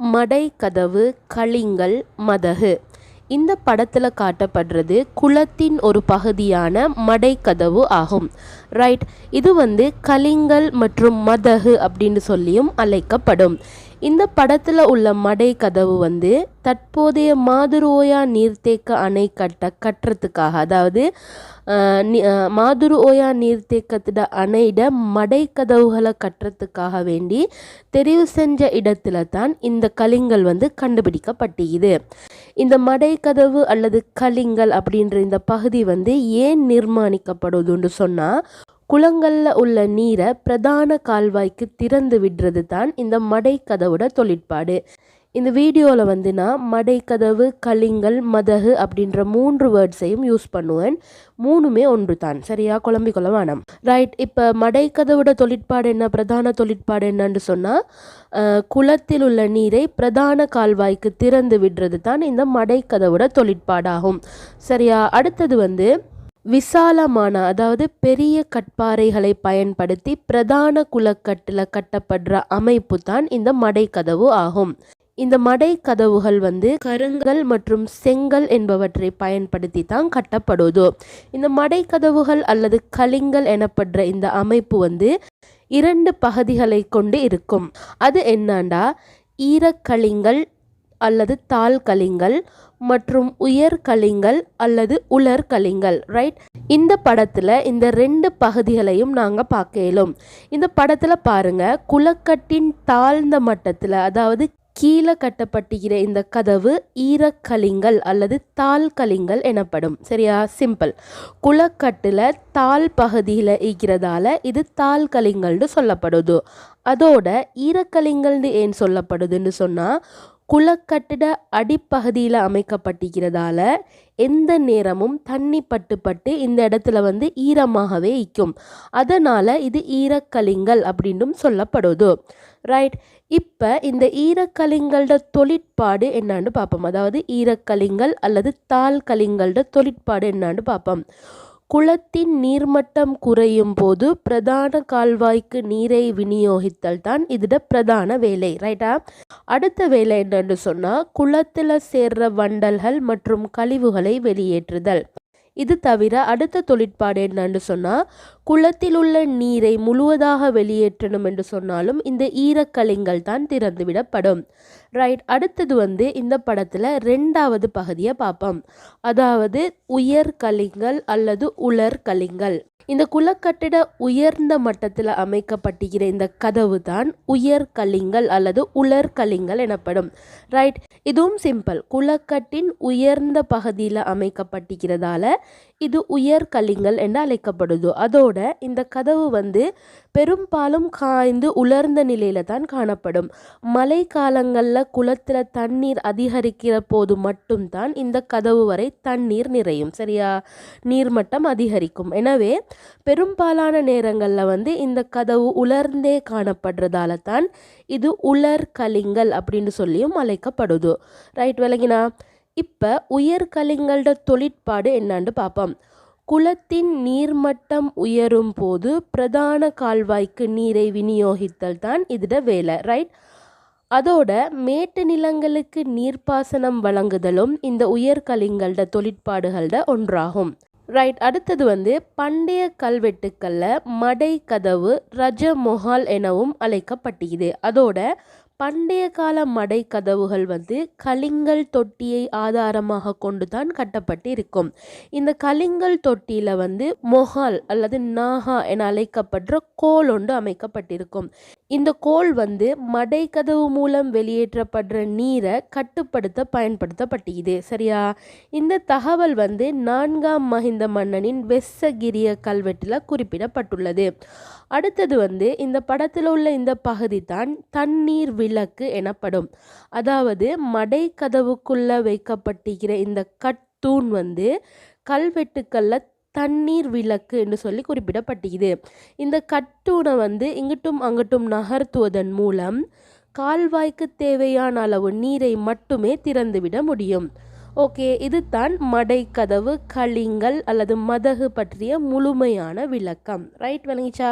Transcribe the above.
மடைக்கதவு களிங்கள் கலிங்கல் மதகு. இந்த படத்தில் காட்டப்படுறது குளத்தின் ஒரு பகுதியான மடைக்கதவு ஆகும். ரைட் இது வந்து கலிங்கல் மற்றும் மதகு அப்படின்னு சொல்லியும் அழைக்கப்படும். இந்த படத்தில் உள்ள மடை கதவு வந்து தற்போதைய மாதுரோயா நீர்த்தேக்க அணை கட்ட கட்டுறதுக்காக அதாவது மாதுரு ஓயா நீர்த்தேக்கத்திட அணையிட மடை கதவுகளை கட்டுறதுக்காக வேண்டி தெரிவு செஞ்ச இடத்துல தான் இந்த கலிங்கல் வந்து கண்டுபிடிக்கப்பட்டிருக்குது. இந்த மடைக்கதவு அல்லது கலிங்கல் அப்படின்ற இந்த பகுதி வந்து ஏன் நிர்மாணிக்கப்படுதுன்னு சொன்னால் குளங்களில் உள்ள நீரை பிரதான கால்வாய்க்கு திறந்து விடுறது தான் இந்த மடைக்கதவோட தொழிற்பாடு. இந்த வீடியோவில் வந்து நான் மடைக்கதவு கலிங்கல் மதகு அப்படின்ற மூன்று வேர்ட்ஸையும் யூஸ் பண்ணுவேன். மூணுமே ஒன்று தான் சரியா? குழம்பிக்கொள்ள வேணாம். ரைட் இப்போ மடைக்கதவோட தொழிற்பாடு என்ன? பிரதான தொழிற்பாடு என்னன்னு சொன்னால் குளத்தில் உள்ள நீரை பிரதான கால்வாய்க்கு திறந்து விடுறது தான் இந்த மடைக்கதவோட தொழிற்பாடாகும். சரியா? அடுத்தது வந்து விசாலமான அதாவது பெரிய கட்பாறைகளை பயன்படுத்தி பிரதான குளக்கட்டில் கட்டப்படுற அமைப்பு தான் இந்த மடைக்கதவு ஆகும். இந்த மடை கதவுகள் வந்து கருங்கல் மற்றும் செங்கல் என்பவற்றை பயன்படுத்தி தான் கட்டப்படுதோ. இந்த மடை கதவுகள் அல்லது கலிங்கல் எனப்படுற இந்த அமைப்பு வந்து இரண்டு பகுதிகளை கொண்டு இருக்கும். அது என்னண்டா? ஈரக்கலிங்கல் அல்லது தாள் கலிங்கல் மற்றும் உயர் கலிங்கல் அல்லது உலர் கலிங்கல் ரைட் இந்த படத்தில் இந்த ரெண்டு பகுதிகளையும் நாங்கள் பார்க்க இயலும். இந்த படத்தில் பாருங்க குளக்கட்டின் தாழ்ந்த மட்டத்தில் அதாவது கீழே கட்டப்பட்டுகிற இந்த கதவு ஈரக்கலிங்கல் அல்லது தால் கலிங்கல் எனப்படும். சரியா? சிம்பிள் குளக்கட்டில் தால் பகுதியில் இருக்கிறதால இது தால் கலிங்கல்னு சொல்லப்படுது. அதோட ஈரக்கலிங்கல்னு ஏன் சொல்லப்படுதுன்னு சொன்னால் குளக்கட்டிட அடிப்பகுதியில் அமைக்கப்பட்டிருக்கிறதால எந்த நேரமும் தண்ணி பட்டு பட்டு இந்த இடத்துல வந்து ஈரமாகவே இக்கும் அதனால் இது ஈரக்கலிங்கல் அப்படின்னும் சொல்லப்படுது. ரைட் இப்போ இந்த ஈரக்கலிங்களோட தொழிற்பாடு என்னான்னு பார்ப்போம். அதாவது ஈரக்கலிங்கல் அல்லது தாள் கலிங்களோட தொழிற்பாடு என்னான்னு பார்ப்போம். குளத்தின் நீர்மட்டம் குறையும் போது பிரதான கால்வாய்க்கு நீரை விநியோகித்தல் தான் இதோட பிரதான வேலை ரைட்டா அடுத்த வேலை என்னன்னு சொன்னால் குளத்தில் சேர்ற வண்டல்கள் மற்றும் கழிவுகளை வெளியேற்றுதல். இது தவிர அடுத்த தொழிற்பாடு என்னன்னு சொன்னால் குளத்தில் உள்ள நீரை முழுவதாக வெளியேற்றணும் என்று சொன்னாலும் இந்த ஈரக்கலிங்கள் தான் திறந்துவிடப்படும். ரைட் அடுத்தது வந்து இந்த படத்தில் ரெண்டாவது பகுதியை பார்ப்போம். அதாவது உயர் கலிங்கள் அல்லது உலர் கலிங்கள். இந்த குளக்கட்டிட உயர்ந்த மட்டத்தில் அமைக்கப்பட்டிருக்கிற இந்த கதவு தான் உயர் கலிங்கல் அல்லது உலர் கலிங்கல் எனப்படும். ரைட் இதுவும் சிம்பிள் குளக்கட்டின் உயர்ந்த பகுதியில் அமைக்கப்பட்டிருக்கிறதால இது உயர் கலிங்கல் என்று அழைக்கப்படுது. அதோட இந்த கதவு வந்து பெரும்பாலும் காய்ந்து உலர்ந்த நிலையில தான் காணப்படும். மழை காலங்களில் குளத்தில் தண்ணீர் அதிகரிக்கிற போது மட்டும்தான் இந்த கதவு வரை தண்ணீர் நிறையும். சரியா? நீர்மட்டம் அதிகரிக்கும். எனவே பெரும்பாலான நேரங்களில் வந்து இந்த கதவு உலர்ந்தே காணப்படுறதால தான் இது உலர் கலிங்கல் அப்படின்னு சொல்லியும் அழைக்கப்படுது. ரைட் விளங்கினா? இப்போ உயர் கலிங்கல்ட தொழிற்பாடு என்னான்னு பார்ப்போம் குளத்தின் நீர்மட்டம் உயரும் போது பிரதான கால்வாய்க்கு நீரை விநியோகித்தல் தான் இதோட வேலை. ரைட் அதோட மேட்டு நிலங்களுக்கு நீர்ப்பாசனம் வழங்குதலும் இந்த உயர்கலிங்களோட தொழிற்பாடுகளோட ஒன்றாகும். ரைட் அடுத்தது வந்து பண்டைய கல்வெட்டுக்களில் மடை கதவு ரஜ மொஹால் எனவும் அழைக்கப்பட்டிருக்குது அதோட பண்டைய கால மடை கதவுகள் வந்து கலிங்கல் தொட்டியை ஆதாரமாக கொண்டு தான் கட்டப்பட்டு இருக்கும் இந்த கலிங்கல் தொட்டியில் வந்து மொஹால் அல்லது நாகா என அழைக்கப்படுற கோல் ஒன்று அமைக்கப்பட்டிருக்கும். இந்த கோல் வந்து மடைக்கதவு மூலம் வெளியேற்றப்படுற நீரை கட்டுப்படுத்த பயன்படுத்தப்பட்டது. சரியா? இந்த தகவல் வந்து நான்காம் மஹிந்த மன்னனின் வெஸ்ஸகிரிய கல்வெட்டில் குறிப்பிடப்பட்டுள்ளது. அடுத்தது வந்து இந்த படத்தில் உள்ள இந்த பகுதி தான் தண்ணீர் விளக்கு எனப்படும். அதாவது மடைக்கதவுக்குள்ளே வைக்கப்பட்டிருக்கிற இந்த கட்டூண் வந்து கல்வெட்டுக்களில் தண்ணீர் விளக்கு என்று சொல்லி குறிப்பிடப்பட்டிருக்குது இந்த கட்டூனை வந்து இங்கிட்டும் அங்கிட்டும் நகர்த்துவதன் மூலம் கால்வாய்க்கு தேவையான அளவு நீரை மட்டுமே திறந்துவிட முடியும். ஓகே இதுதான் மடைக்கதவு களிங்கள் அல்லது மதகு பற்றிய முழுமையான விளக்கம். ரைட் வணங்கிச்சா?